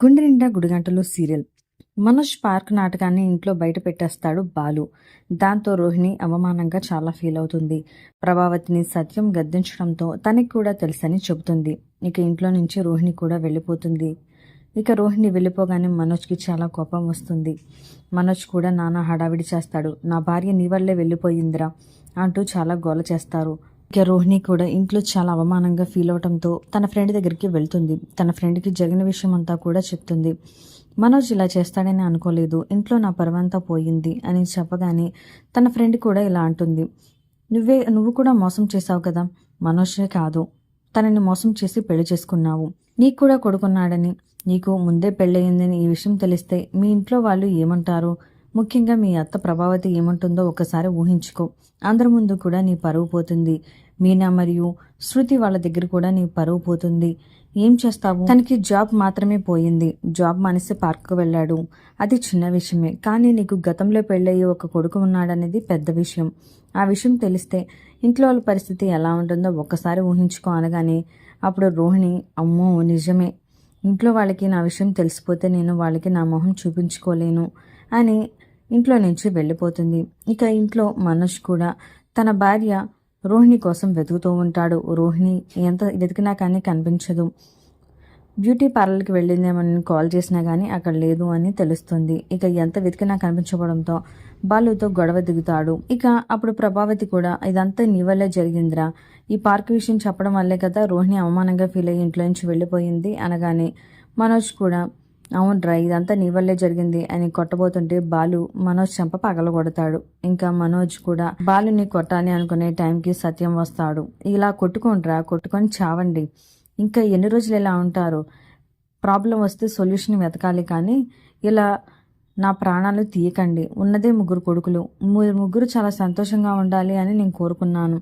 గుండె నిండా గుడిగంటలు serial. Manoj park నాటకాన్ని ఇంట్లో బయట పెట్టేస్తాడు బాలు. దాంతో రోహిణి అవమానంగా చాలా ఫీల్ అవుతుంది. ప్రభావతిని సత్యం గద్దించడంతో తనకి కూడా తెలుసని చెబుతుంది. ఇక ఇంట్లో నుంచి రోహిణి కూడా వెళ్ళిపోతుంది. ఇక రోహిణి వెళ్ళిపోగానే మనోజ్కి చాలా కోపం వస్తుంది. మనోజ్ కూడా నానా హడావిడి చేస్తాడు. నా భార్య నీ వల్లే వెళ్ళిపోయిందిరా అంటూ చాలా గోల చేస్తారు. ఇక రోహిణి కూడా ఇంట్లో చాలా అవమానంగా ఫీల్ అవడంతో తన ఫ్రెండ్ దగ్గరికి వెళ్తుంది. తన ఫ్రెండ్కి జరిగిన విషయం అంతా కూడా చెప్తుంది. మనోజ్ ఇలా చేస్తాడని అనుకోలేదు. ఇంట్లో నా పరవంతా పోయింది అని చెప్పగానే తన ఫ్రెండ్ కూడా ఇలా అంటుంది. నువ్వే నువ్వు కూడా మోసం చేశావు కదా? మనోజే కాదు. తనని మోసం చేసి పెళ్ళి చేసుకున్నావు. నీకు కూడా కొడుకున్నాడని. నీకు ముందే పెళ్ళయిందని ఈ విషయం తెలిస్తే మీ ఇంట్లో వాళ్ళు ఏమంటారు? ముఖ్యంగా మీ అత్త ప్రభావతి ఏముంటుందో ఒకసారి ఊహించుకో. అందరి ముందు కూడా నీ పరువు పోతుంది. మీనా మరియు శృతి వాళ్ళ దగ్గర కూడా నీ పరువు పోతుంది. ఏం చేస్తావు? తనకి జాబ్ మాత్రమే పోయింది. జాబ్ మానేసి పార్క్కు వెళ్ళాడు. అది చిన్న విషయమే. కానీ నీకు గతంలో పెళ్ళయ్యి ఒక కొడుకు ఉన్నాడనేది పెద్ద విషయం. ఆ విషయం తెలిస్తే ఇంట్లో వాళ్ళ పరిస్థితి ఎలా ఉంటుందో ఒక్కసారి ఊహించుకో అనగానే అప్పుడు రోహిణి అమ్మో నిజమే. ఇంట్లో వాళ్ళకి నా విషయం తెలిసిపోతే నేను వాళ్ళకి నా మొహం చూపించుకోలేను అని ఇంట్లో నుంచి వెళ్ళిపోతుంది. ఇక ఇంట్లో మనోజ్ కూడా తన భార్య రోహిణి కోసం వెతుకుతూ ఉంటాడు. రోహిణి ఎంత వెతికినా కానీ కనిపించదు. బ్యూటీ పార్లర్కి వెళ్ళిందేమని కాల్ చేసినా కానీ అక్కడ లేదు అని తెలుస్తుంది. ఇక ఎంత వెతికినా కనిపించబడంతో బాలుతో గొడవ దిగుతాడు. ఇక అప్పుడు ప్రభావతి కూడా ఇదంతా నీ వల్లే జరిగిందిరా. ఈ పార్క్ విషయం చెప్పడం వల్లే కదా రోహిణి అవమానంగా ఫీల్ అయ్యి ఇంట్లో నుంచి వెళ్ళిపోయింది అనగానే మనోజ్ కూడా అవునరా ఇదంతా నీ వల్లే జరిగింది అని కొట్టబోతుంటే బాలు మనోజ్ చెంప పగలగొడతాడు. ఇంకా మనోజ్ కూడా బాలుని కొట్టాలి అనుకునే టైంకి సత్యం వస్తాడు. ఇలా కొట్టుకోండిరా కొట్టుకొని చావండి. ఇంకా ఎన్ని రోజులు ఇలా ఉంటారు? ప్రాబ్లం వస్తే సొల్యూషన్ వెతకాలి కానీ ఇలా నా ప్రాణాలు తీయకండి. ఉన్నదే ముగ్గురు కొడుకులు. మీరు ముగ్గురు చాలా సంతోషంగా ఉండాలి అని నేను కోరుకున్నాను.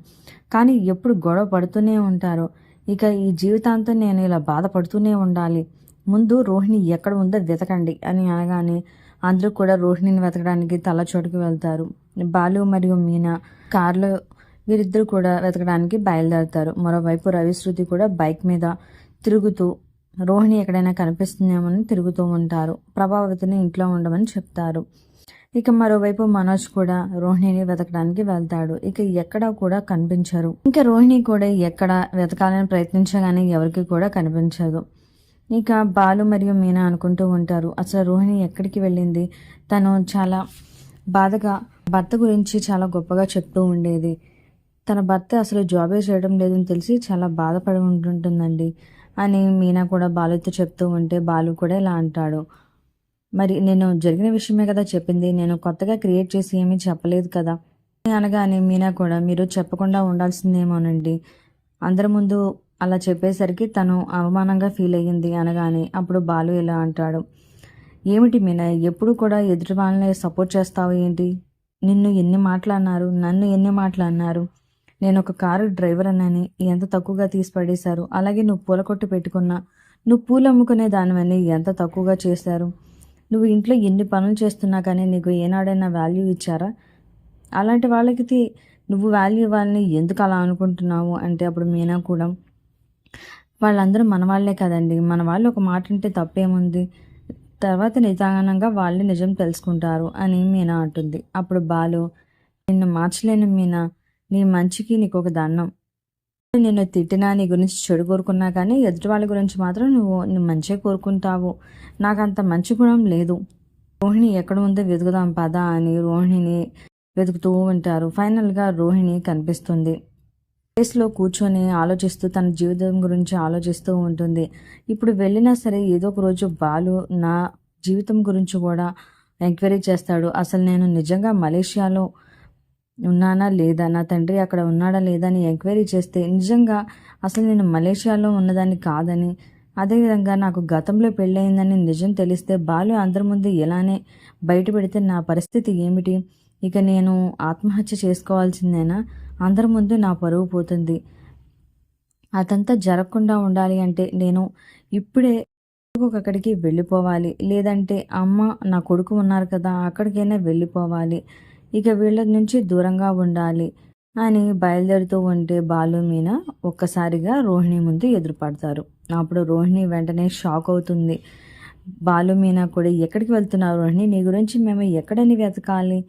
కానీ ఎప్పుడు గొడవ పడుతూనే ఉంటారు. ఇక ఈ జీవితాంతం నేను ఇలా బాధపడుతూనే ఉండాలి. ముందు రోహిణి ఎక్కడ ఉందో వెతకండి అని అనగానే అందరూ కూడా రోహిణిని వెతకడానికి తల చోటుకి వెళ్తారు. బాలు మరియు మీనా కార్లో వీరిద్దరు కూడా వెతకడానికి బయలుదేరుతారు. మరోవైపు రవిశృతి కూడా బైక్ మీద తిరుగుతూ రోహిణి ఎక్కడైనా కనిపిస్తుందేమని తిరుగుతూ ఉంటారు. ప్రభావతిని ఇంట్లో ఉండమని చెప్తారు. ఇక మరోవైపు మనోజ్ కూడా రోహిణిని వెతకడానికి వెళ్తాడు. ఇక ఎక్కడ కూడా కనిపించరు. ఇంకా రోహిణి కూడా ఎక్కడ వెతకాలని ప్రయత్నించగానే ఎవరికి కూడా కనిపించదు. ఇక బాలు మరియు మీనా అనుకుంటూ ఉంటారు. అసలు రోహిణి ఎక్కడికి వెళ్ళింది? తను చాలా బాధగా భర్త గురించి చాలా గొప్పగా చెప్తూ ఉండేది. తన భర్త అసలు జాబే చేయడం లేదని తెలిసి చాలా బాధపడి ఉంటుంటుందండి అని మీనా కూడా బాలుతో చెప్తూ ఉంటే బాలు కూడా ఇలా అంటాడు. మరి నేను జరిగిన విషయమే కదా చెప్పింది. నేను కొత్తగా క్రియేట్ చేసి ఏమీ చెప్పలేదు కదా? అనగానే మీనా కూడా మీరు చెప్పకుండా ఉండాల్సిందేమోనండి. అందరి ముందు అలా చెప్పేసరికి తను అవమానంగా ఫీల్ అయ్యింది అనగానే అప్పుడు బాలు ఇలా అంటాడు. ఏమిటి మీనా ఎప్పుడు కూడా ఎదుటి వాళ్ళని సపోర్ట్ చేస్తావు ఏంటి? నిన్ను ఎన్ని మాట్లాడినారు? నన్ను ఎన్ని మాట్లాడినారు? నేను ఒక కారు డ్రైవర్ అన్నని ఎంత తక్కువగా తీసి పడేశారు? అలాగే నువ్వు పూల కొట్టు పెట్టుకున్నా నువ్వు పూలు అమ్ముకునే దానివన్నీ ఎంత తక్కువగా చేశారు? నువ్వు ఇంట్లో ఎన్ని పనులు చేస్తున్నా కానీ నీకు ఏనాడైనా వాల్యూ ఇచ్చారా? అలాంటి వాళ్ళకి నువ్వు వాల్యూ ఇవ్వాలని ఎందుకు అలా అనుకుంటున్నావు? అంటే అప్పుడు మీనా కూడా వాళ్ళందరూ మన వాళ్ళే కదండి. మన వాళ్ళు ఒక మాట ఉంటే తప్పేముంది? తర్వాత నిదానంగా వాళ్ళు నిజం తెలుసుకుంటారు అని మీనా అంటుంది. అప్పుడు బాలు నిన్ను మార్చలేను మీనా. నీ మంచికి నీకు ఒక దండం. నిన్ను తిట్టినా నీ గురించి చెడు కోరుకున్నా కానీ ఎదుటి వాళ్ళ గురించి మాత్రం నువ్వు నువ్వు మంచిగా కోరుకుంటావు. నాకు అంత మంచి గుణం లేదు. రోహిణి ఎక్కడ ఉందో వెతుకుదాం పదా అని రోహిణిని వెతుకుతూ ఉంటారు. ఫైనల్గా రోహిణి కనిపిస్తుంది. ప్లేస్లో కూర్చొని ఆలోచిస్తూ తన జీవితం గురించి ఆలోచిస్తూ ఉంటుంది. ఇప్పుడు వెళ్ళినా సరే ఏదో ఒక రోజు బాలు నా జీవితం గురించి కూడా ఎంక్వైరీ చేస్తాడు. అసలు నేను నిజంగా మలేషియాలో ఉన్నానా లేదా నా తండ్రి అక్కడ ఉన్నాడా లేదా అని ఎంక్వైరీ చేస్తే నిజంగా అసలు నేను మలేషియాలో ఉన్నదాన్ని కాదని అదేవిధంగా నాకు గతంలో పెళ్ళయిందని నిజం తెలిస్తే బాలు అందరి ముందు ఎలానే బయట పెడితే నా పరిస్థితి ఏమిటి? ఇక నేను ఆత్మహత్య చేసుకోవాల్సిందేనా? అందరి ముందు నా పరువు పోతుంది. అదంతా జరగకుండా ఉండాలి అంటే నేను ఇప్పుడే అక్కడికి వెళ్ళిపోవాలి. లేదంటే అమ్మ నా కొడుకు ఉన్నారు కదా అక్కడికైనా వెళ్ళిపోవాలి. ఇక వీళ్ళ నుంచి దూరంగా ఉండాలి అని బయలుదేరుతూ ఉంటే బాలు మీన ఒక్కసారిగా రోహిణి ముందు ఎదురుపడతారు. అప్పుడు రోహిణి వెంటనే షాక్ అవుతుంది. బాలు మీనా కూడా ఎక్కడికి వెళ్తున్నారు రోహిణి? నీ గురించి మేము ఎక్కడని వెతకాలి?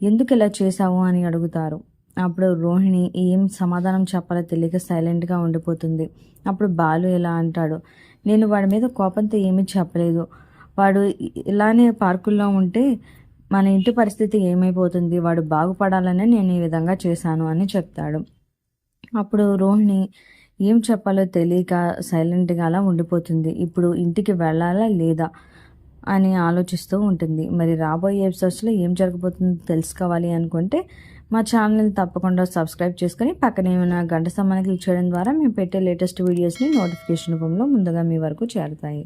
ఎందుకు ఇలా చేశావు? అని అడుగుతారు. అప్పుడు రోహిణి ఏం సమాధానం చెప్పాలో తెలియక సైలెంట్గా ఉండిపోతుంది. అప్పుడు బాలు ఇలా అంటాడు నేను వాడి మీద కోపంతో ఏమీ చెప్పలేదు. వాడు ఇలానే పార్కుల్లో ఉంటే మన ఇంటి పరిస్థితి ఏమైపోతుంది? వాడు బాగుపడాలని నేను ఈ విధంగా చేశాను అని చెప్తాడు. అప్పుడు రోహిణి ఏం చెప్పాలో తెలియక సైలెంట్గా అలా ఉండిపోతుంది. ఇప్పుడు ఇంటికి వెళ్ళాలా లేదా? అని ఆలోచిస్తూ ఉంటుంది. మరి రాబోయే ఎపిసోడ్స్లో ఏం జరగబోతుందో తెలుసుకోవాలి అనుకుంటే మా ఛానల్ తప్పకుండా సబ్స్క్రైబ్ చేసుకొని పక్కనే ఉన్న గంట సమ్మానికి క్లిక్ చేయడం ద్వారా మేము పెట్టే లేటెస్ట్ వీడియోస్ని నోటిఫికేషన్ రూపంలో ముందుగా మీ వరకు చేరుతాయి.